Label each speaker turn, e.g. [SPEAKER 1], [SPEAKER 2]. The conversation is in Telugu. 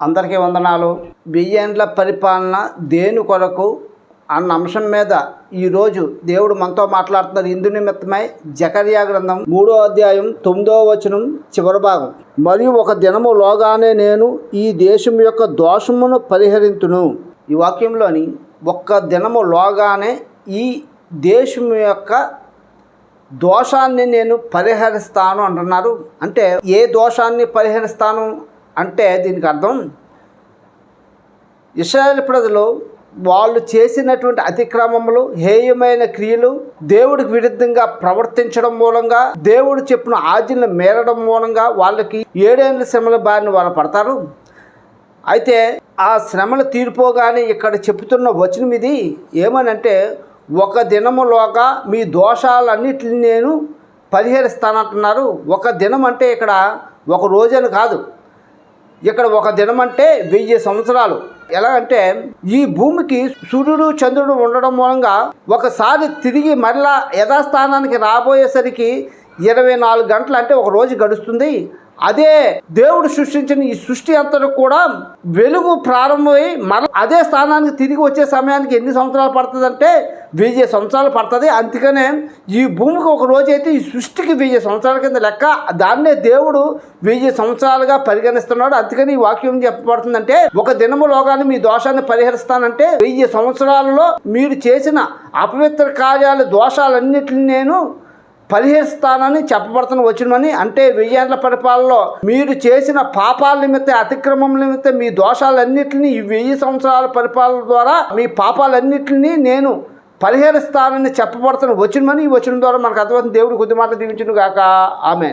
[SPEAKER 1] అందరికీ వందనాలు. బియ్యంల పరిపాలన దేని కొరకు అన్న అంశం మీద ఈరోజు దేవుడు మనతో మాట్లాడుతున్నారు. ఇందు నిమిత్తమై జకర్యా గ్రంథం మూడో అధ్యాయం తొమ్మిదో వచనం చివరి భాగం. మరియు ఒక దినము లోగానే నేను ఈ దేశం యొక్క దోషమును పరిహరింతును. ఈ వాక్యంలోని ఒక్క దినము లోగానే ఈ దేశం యొక్క దోషాన్ని నేను పరిహరిస్తాను అంటున్నారు. అంటే ఏ దోషాన్ని పరిహరిస్తాను? అంటే దీనికి అర్థం ఇస్రాయేల్ ప్రజలు వాళ్ళు చేసినటువంటి అతిక్రమములు హేయమైన క్రియలు దేవుడికి విరుద్ధంగా ప్రవర్తించడం మూలంగా దేవుడు చెప్పిన ఆజ్ఞలు మేరడం మూలంగా వాళ్ళకి ఏడేళ్ళ శ్రమల బారిన వాళ్ళు పడతారు. అయితే ఆ శ్రమలు తీరిపోగానే ఇక్కడ చెప్తున్న వచనం ఇది ఏమనంటే ఒక దినములోగా మీ దోషాలన్నిటిని నేను పరిహరిస్తానంటున్నారు. ఒక దినం అంటే ఇక్కడ ఒక రోజని కాదు. ఇక్కడ ఒక దినం అంటే వెయ్యి సంవత్సరాలు. ఎలా అంటే ఈ భూమికి సూర్యుడు చంద్రుడు ఉండడం మూలంగా ఒకసారి తిరిగి మరలా యథాస్థానానికి రాబోయేసరికి ఇరవై నాలుగు గంటలు అంటే ఒక రోజు గడుస్తుంది. అదే దేవుడు సృష్టించిన ఈ సృష్టి అంతటి కూడా వెలుగు ప్రారంభమై మరల అదే స్థానానికి తిరిగి వచ్చే సమయానికి ఎన్ని సంవత్సరాలు పడుతుందంటే వెయ్యి సంవత్సరాలు పడుతుంది. అందుకనే ఈ భూమికి ఒక రోజు అయితే ఈ సృష్టికి వెయ్యి సంవత్సరాల కింద లెక్క దాన్నే దేవుడు వెయ్యి సంవత్సరాలుగా పరిగణిస్తున్నాడు. అందుకని ఈ వాక్యం చెప్పబడుతుందంటే ఒక దినములోగానే మీ దోషాన్ని పరిహరిస్తానంటే వెయ్యి సంవత్సరాలలో మీరు చేసిన అపవిత్ర కార్యాల దోషాలన్నిటిని నేను పరిహరిస్తానని చెప్పబడుతున్న వచ్చినమని అంటే వెయ్యేళ్ళ పరిపాలనలో మీరు చేసిన పాపాల నిమిత్తం అతిక్రమం నిమిత్తం మీ దోషాలన్నింటినీ ఈ వెయ్యి సంవత్సరాల పరిపాలన ద్వారా మీ పాపాలన్నింటినీ నేను పరిహరిస్తానని చెప్పబడుతున్న వచ్చినమని ఈ వచ్చిన ద్వారా మనకు అర్థమవుతుంది. దేవుడు కొద్ది మాటలు దీవించును గాక ఆమె